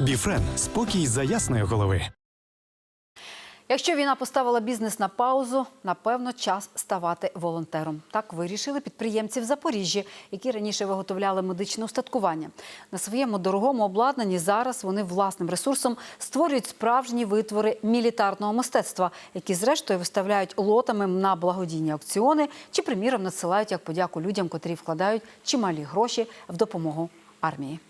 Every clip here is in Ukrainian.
Біфрен спокій за ясної голови. Якщо війна поставила бізнес на паузу, напевно, час ставати волонтером. Так вирішили підприємці в Запоріжжі, які раніше виготовляли медичне устаткування. На своєму дорогому обладнанні зараз вони власним ресурсом створюють справжні витвори мілітарного мистецтва, які зрештою виставляють лотами на благодійні аукціони чи, приміром, надсилають як подяку людям, котрі вкладають чималі гроші в допомогу армії.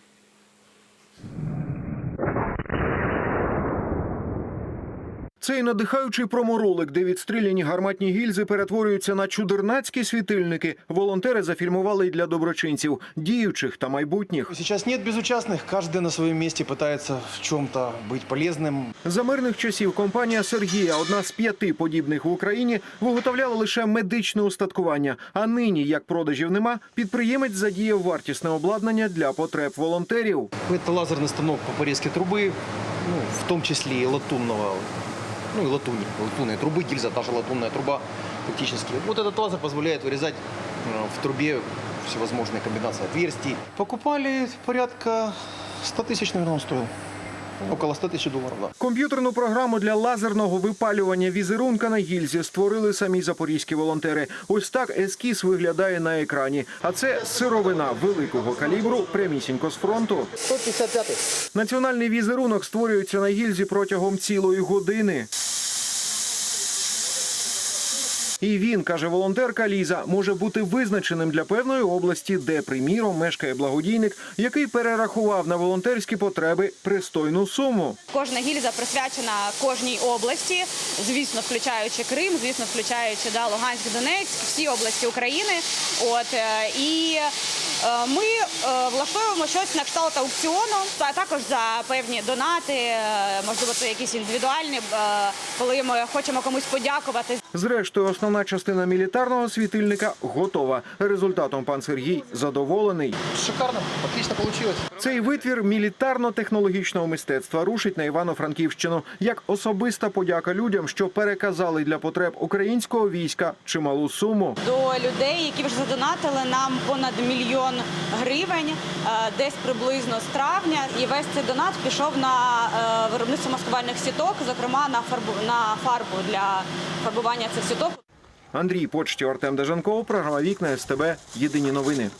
Цей надихаючий проморолик, де відстріляні гарматні гільзи перетворюються на чудернацькі світильники. Волонтери зафільмували й для доброчинців, діючих та майбутніх. Сейчас нет безучастных, каждый на своем месте пытается в чем-то быть полезным. За мирних часів компанія Сергія, одна з п'яти подібних в Україні, виготовляла лише медичне устаткування. А нині, як продажів нема, підприємець задіяв вартісне обладнання для потреб волонтерів. Это лазерный станок по порезке трубы, ну, в том числе и латунного, ну и латуни, латунные трубы, гильза, та же латунная труба фактически. Вот этот лазер позволяет вырезать э, в трубе всевозможные комбинации отверстий. Покупали порядка 100 тысяч, наверное, он стоил. Около 100 тисяч доларів. да. Комп'ютерну програму для лазерного випалювання візерунка на гільзі створили самі запорізькі волонтери. Ось так ескіз виглядає на екрані. А це сировина великого калібру, прямісінько з фронту. 155 Національний візерунок створюється на гільзі протягом цілої години. І він, каже волонтерка Ліза, може бути визначеним для певної області, де, приміром, мешкає благодійник, який перерахував на волонтерські потреби пристойну суму. Кожна гільза присвячена кожній області, звісно, включаючи Крим, звісно, включаючи да, Луганськ, Донецьк, всі області України. От е, і е, ми е, влаштовуємо щось на кшталт аукціону, а також за певні донати, можливо, це якісь індивідуальні, коли ми хочемо комусь подякувати. Зрештою, основна частина мілітарного світильника готова. Результатом пан Сергій задоволений. Шикарно, отлично получилось. Цей витвір мілітарно-технологічного мистецтва рушить на Івано-Франківщину як особиста подяка людям, що переказали для потреб українського війська чималу суму. До людей, які вже задонатили нам понад мільйон гривень, е, десь приблизно з травня. І весь цей донат пішов на е, виробництво маскувальних сіток, зокрема на фарбу на фарбу для фарбування цих сіток. Андрій Почтів, Артем Дежанков, програма Вікна СТБ. Єдині новини.